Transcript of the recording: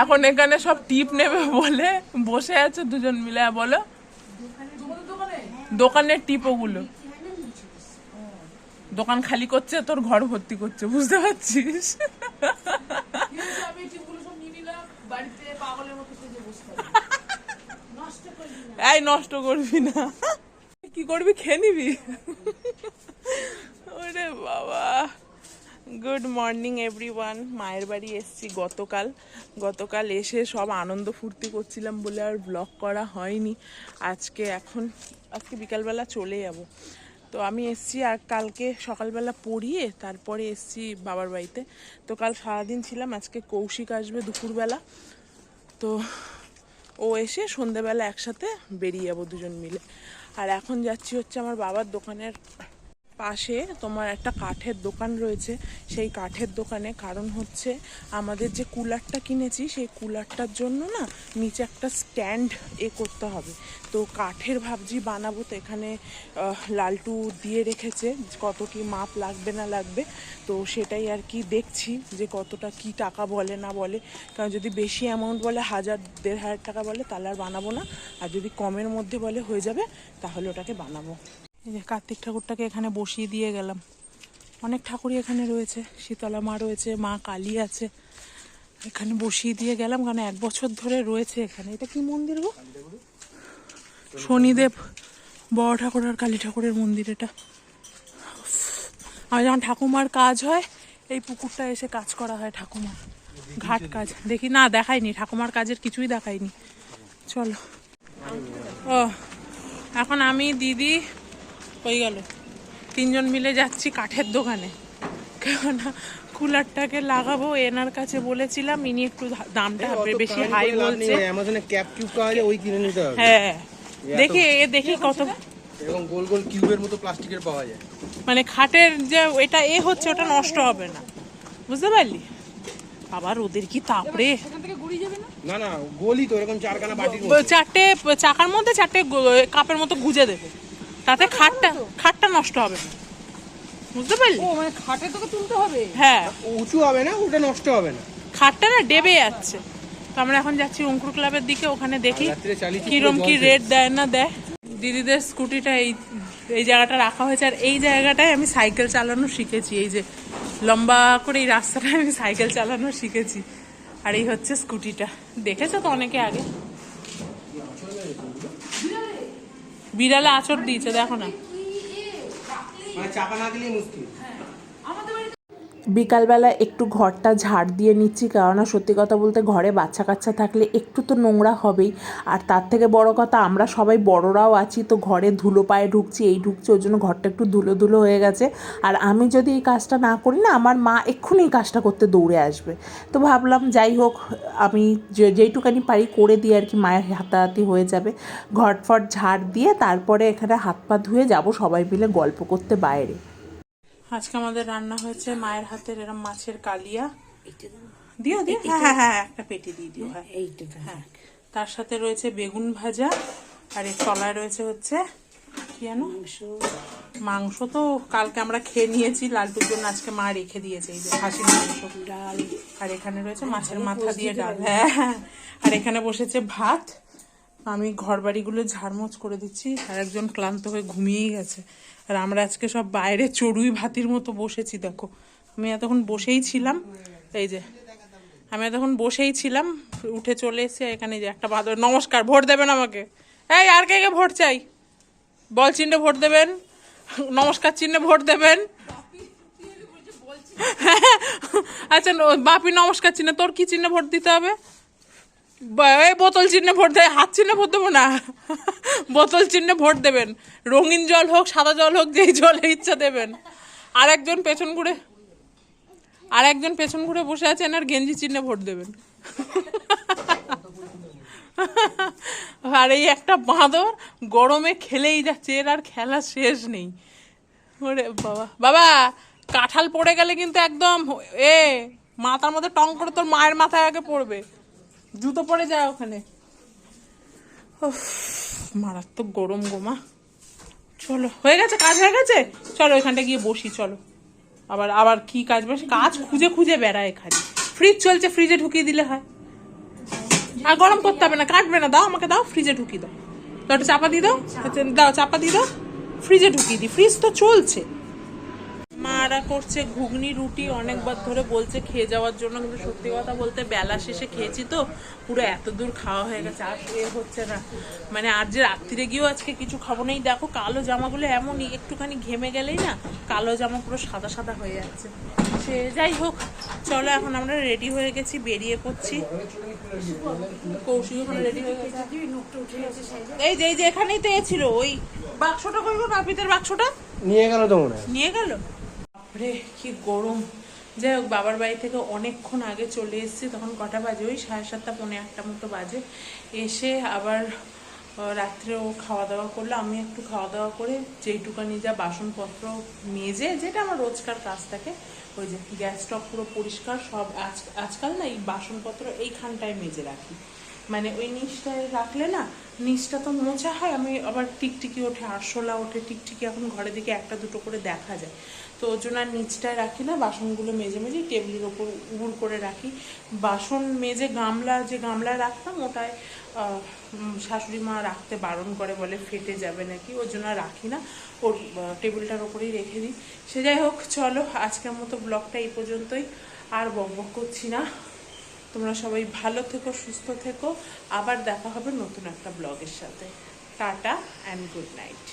এখন এখানে সব টিপ নেবে বলে বসে আছে দুজন মিলে বলো? দোকানের টিপ ওগুলো। দোকান খালি করছে তোর ঘর ভর্তি করছে বুঝতে পারছিস। এই নষ্ট করবি না। কি করবি? খেয়ে নিবি ওরে বাবা গুড মর্নিং এভরিওয়ান মায়ের বাড়ি এসেছি গতকাল। গতকাল এসে সব আনন্দ ফুর্তি করছিলাম বলে আর ব্লগ করা হয়নি। আজকে এখন, আজকে বিকালবেলা চলে যাব। তো আমি এসছি আর কালকে সকালবেলা পড়িয়ে তারপরে এসছি বাবার বাড়িতে। তো কাল সারাদিন ছিলাম, আজকে কৌশিক আসবে দুপুরবেলা। তো ও এসে সন্ধেবেলা একসাথে বেরিয়ে যাব দুজন মিলে। আর এখন যাচ্ছি হচ্ছে আমার বাবার দোকানের পাশে তোমার একটা কাঠের দোকান রয়েছে। সেই কাঠের দোকানে কারণ হচ্ছে আমাদের যে কুলারটা কিনেছি, সেই কুলারটার জন্য না নিচে একটা স্ট্যান্ড এ করতে হবে। তো কাঠের ভাবছি বানাবো তো এখানে লালটু দিয়ে রেখেছে কত কি মাপ লাগবে না লাগবে। তো সেটাই আর কি দেখছি যে কতটা কি টাকা বলে না বলে। কারণ যদি বেশি অ্যামাউন্ট বলে, হাজার, দেড় হাজার টাকা বলে, তাহলে আর বানাবো না। আর যদি কমের মধ্যে বলে হয়ে যাবে, তাহলে ওটাকে বানাবো। এই যে কার্তিক ঠাকুরটাকে এখানে বসিয়ে দিয়ে গেলাম। অনেক ঠাকুরই এখানে রয়েছে, শীতলা মা রয়েছে, মা কালী আছে। এখানে বসিয়ে দিয়ে গেলাম কারণ এক বছর ধরে রয়েছে এখানে। এটা কি মন্দির গো? শনিদেব, বড় ঠাকুর আর কালী ঠাকুরের মন্দির এটা। আর যখন ঠাকুমার কাজ হয়, এই পুকুরটা এসে কাজ করা হয় ঠাকুমার। ঘাট কাজ। দেখি, না দেখাইনি ঠাকুমার কাজের কিছুই দেখাইনি চলো। ও, এখন আমি, দিদি হয়ে গেল। তিনজন মিলে যাচ্ছি কাঠের দোকানে। কেননা কুলারটাকে লাগাবো এনার কাছে বলেছিলাম ইনি একটু দামটা বেশি হাই বলছে। অ্যামাজনে ক্যাপ কিউব পাওয়া যায় ওই কিনে নিতে হবে। হ্যাঁ। দেখি এ দেখি কত এরকম গোল গোল কিউবের মতো প্লাস্টিকের পাওয়া যায়। মানে খাটের যে এটা এ হচ্ছে ওটা নষ্ট হবে না। বুঝতে পারলি? আবার ওদের কি তাপড়ে সেখান থেকে গুড়ি যাবে না? না না গোলই তো এরকম চারখানা বাটির চারটে চাকার মধ্যে চারটে কাপের মতো গুজে দেবে। তাতে খাটটা খাটটা নষ্ট হবে। না বুঝতে পারলি? ও মানে খাটে তোকে তুলতে হবে? হ্যাঁ। উঁচু হবে না ওটা নষ্ট হবে না। খাটটা না ডেবে যাচ্ছে। তো আমরা এখন যাচ্ছি অঙ্কুর ক্লাবের দিকে ওখানে দেখি কিরম কি রেট দেয় না দেয়। দিদিদের স্কুটিটা এই এই জায়গাটা রাখা হয়েছে আর এই জায়গাটায় আমি সাইকেল চালানো শিখেছি। এই যে লম্বা করে এই রাস্তাটায় আমি সাইকেল চালানো শিখেছি। আর এই হচ্ছে স্কুটিটা। দেখেছ তো অনেকে আগে? বিড়ালে আচর দিয়েছে দেখো না। মানে চাপা না দিলেই মুশকিল। বিকালবেলা একটু ঘরটা ঝাড় দিয়ে নিচ্ছি, কেননা সত্যি কথা বলতে ঘরে বাচ্চা কাচ্চা থাকলে একটু তো নোংরা হবেই। আর তার থেকে বড় কথা, আমরা সবাই বড়রাও আছি, তো ঘরে ধুলো পায়ে ঢুকছি, এই ঢুকছি, ওই জন্য ঘরটা একটু ধুলো ধুলো হয়ে গেছে। আর আমি যদি এই কাজটা না করি না, আমার মা এক্ষুনি এই কাজটা করতে দৌড়ে আসবে। তো ভাবলাম, যাই হোক, আমি যেইটুকানি পারি করে দিয়ে আর কি মায়ের হাতাহাতি হয়ে যাবে। ঘট ফট ঝাড় দিয়ে তারপরে এখানে হাত পা ধুয়ে যাব সবাই মিলে গল্প করতে বাইরে। আজকে আমাদের রান্না হয়েছে মায়ের হাতের এরম মাছের কালিয়া। দিও। দিও হ্যাঁ হ্যাঁ হ্যাঁ একটা পেটি দিয়ে দিও হ্যাঁ। হ্যাঁ তার সাথে রয়েছে বেগুন ভাজা আর এর তলায় রয়েছে হচ্ছে কি জানো? মাংস। তো কালকে আমরা খেয়ে নিয়েছি লালটুর জন্য আজকে মা রেখে দিয়েছে এই যে খাসির মাংস। ডাল। আর এখানে রয়েছে মাছের মাথা দিয়ে ডাল। হ্যাঁ হ্যাঁ। আর এখানে বসেছে ভাত। আমি ঘর বাড়িগুলো ঝাড়মোছ করে দিচ্ছি, আর একজন ক্লান্ত হয়ে ঘুমিয়েই গেছে। আর আমরা আজকে সব বাইরে চড়ুই ভাতির মতো বসেছি, দেখো। আমি এতক্ষণ বসেই ছিলাম, এই যে। আমি এতক্ষণ বসেই ছিলাম, উঠে চলে এসে এখানে যে একটা বাদর। নমস্কার, ভোট দেবেন আমাকে। এই, আর কে কে ভোট চাই? বল চিহ্নে ভোট দেবেন? নমস্কার চিহ্নে ভোট দেবেন? আচ্ছা বাপি নমস্কার চিহ্নে, তোর কি চিহ্নে ভোট দিতে হবে? বোতল চিহ্নে ভোট দেয়, হাত চিহ্নে ভোট দেবো না। বোতল চিহ্নে ভোট দেবেন। রঙিন জল হোক, সাদা জল হোক, যেই জলে ইচ্ছা দেবেন। আর একজন পেছন ঘুরে আর একজন পেছন ঘুরে বসে আছেন আর গেঞ্জি চিহ্নে ভোট দেবেন। আর এই একটা বাঁদর গরমে খেলেই যাচ্ছে, এর আর খেলা শেষ নেই। ওরে বাবা। বাবা, কাঁঠাল পড়ে গেলে কিন্তু একদম এ, মাথার মধ্যে টং করে তোর মায়ের মাথায় আগে পড়বে। জুতো পরে যায় ওখানে। মারাত্মক গরম গোমা চলো হয়ে গেছে কাজ হয়ে গেছে? চলো এখানটা গিয়ে বসি চলো। আবার আবার কি কাজ বসে? কাজ খুঁজে খুঁজে বেড়ায় খালি। ফ্রিজ চলছে ফ্রিজে ঢুকিয়ে দিলে হয়। আর গরম করতে হবে না কাটবে না দাও আমাকে দাও ফ্রিজে ঢুকিয়ে দাও। একটা চাপা দিয়ে দাও আচ্ছা, দাও চাপা দিয়ে দাও ফ্রিজে ঢুকিয়ে দিই। ফ্রিজ তো চলছে। মারা করছে ঘুগনি রুটি অনেকবার ধরে বলছে খেয়ে যাওয়ার জন্য কিন্তু সত্যি কথা বলতে বেলা শেষে খেয়েছি তো পুরো এত দূর খাওয়া হয়ে গেছে আর এ হচ্ছে না। মানে আর যে রাত্রিরে গিয়েও আজকে কিছু খাব না এই দেখো কালো জামাগুলো এমনই একটুখানি ঘেমে গেলেই না কালো জামা পুরো সাদা সাদা হয়ে যাচ্ছে। সে যাই হোক চলো এখন আমরা রেডি হয়ে গেছি বেরিয়ে পড়ছি। কৌশিক ওখানে রেডি হয়ে গেছে। এই যে এই যে এখানেই তো এ ছিল ওই বাক্সটা কইব নাপিতের বাক্সটা? নিয়ে গেল তো মনে নিয়ে গেল? বাপরে কি গরম। যাই হোক বাবার বাড়ি থেকে অনেকক্ষণ আগে চলে এসেছি তখন কটা বাজে? ওই সাড়ে সাতটা পৌনে একটা মতো বাজে। এসে আবার আহ, রাত্রে ও খাওয়া দাওয়া করল। আমি একটু খাওয়া দাওয়া করে যেইটুকানি যা বাসনপত্র মেজে যেটা আমার রোজকার কাজ থাকে ওই যে গ্যাস স্টক পুরো পরিষ্কার সব আজ আজকাল না এই বাসনপত্র এইখানটায় মেজে রাখি। মানে ওই নিচটায় রাখলে না, নিচটা তো মোছা হয়, আমি আবার টিকটিকি ওঠে, আরশোলা ওঠে, টিকটিকি এখন ঘরের দিকে একটা দুটো করে দেখা যায়। তো ওর জন্য আর নিচটায় রাখি না, বাসনগুলো মেজে মেজে টেবিলের ওপর উড় করে রাখি। বাসন মেজে গামলা, যে গামলায় রাখতাম ওটায় শাশুড়ি মা রাখতে বারণ করে বলে ফেটে যাবে নাকি, ওর জন্য রাখি না। ওর টেবিলটার ওপরেই রেখে দিই। সে যাই হোক, চলো, আজকের মতো ব্লগটা এই পর্যন্তই। আর বক বক করছি না। তোমরা সবাই ভালো থেকো, সুস্থ থেকো। আবার দেখা হবে নতুন একটা ব্লগের সাথে। Tata and good night